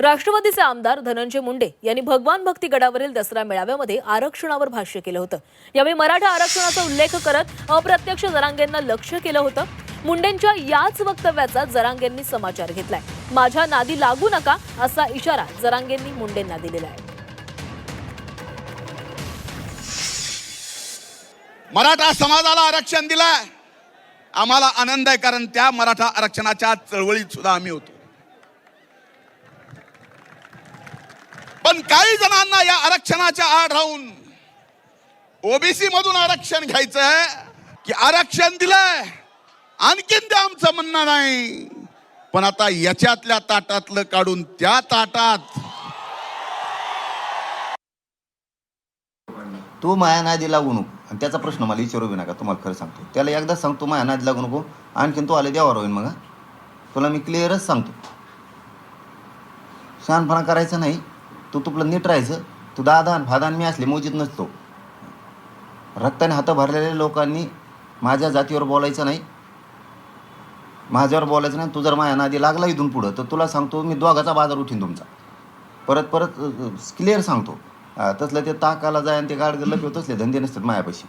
राष्ट्रवादीचे आमदार धनंजय मुंडे यांनी भगवान भक्ती गडावरील दसरा मेळाव्यामध्ये आरक्षणावर भाष्य केलं होतं. यावेळी मराठा आरक्षणाचा उल्लेख करत अप्रत्यक्ष जरांगेंना लक्ष केलं होतं. मुंडेंच्या याच वक्तव्याचा जरांगेंनी समाचार घेतलाय. माझ्या नादी लागू नका असा इशारा जरांगेंनी मुंडेंना दिलेला आहे. मराठा समाजाला आरक्षण दिलाय. आम्हाला आनंद आहे कारण त्या मराठा आरक्षणाच्या चळवळीत सुद्धा आम्ही होतो. पण काही जणांना या आरक्षणाच्या आड राहून ओबीसी मधून आरक्षण घ्यायचंय की आरक्षण दिलंय. आणखीन ते आमचं म्हणणं नाही. पण आता याच्यातल्या ताटातलं काढून त्या ताटात तू माया नादी लागू नको. आणि त्याचा प्रश्न मला विचारू बी नका तुम्हाला खरं सांगतो. त्याला एकदा सांगतो माया नादी लागू नको. आणखीन तू आले देवावर होईल मग तुला मी क्लिअरच सांगतो. शहाणपणा करायचा नाही. तू तुपलं नीट राहायचं. तू दादान फादान मी असले मोजीत नसतो. रक्ताने हात भरलेल्या लोकांनी माझ्या जातीवर बोलायचं नाही. माझ्यावर बोलायचं नाही. तू जर माझ्या नादी लागला इथून पुढं तर तुला सांगतो मी दोघाचा बाजार उठीन तुमचा. परत परत क्लिअर सांगतो. तसलं ते ताकाला जाय आणि ते गाड लपव तसले धंदे नसतात मायापाशी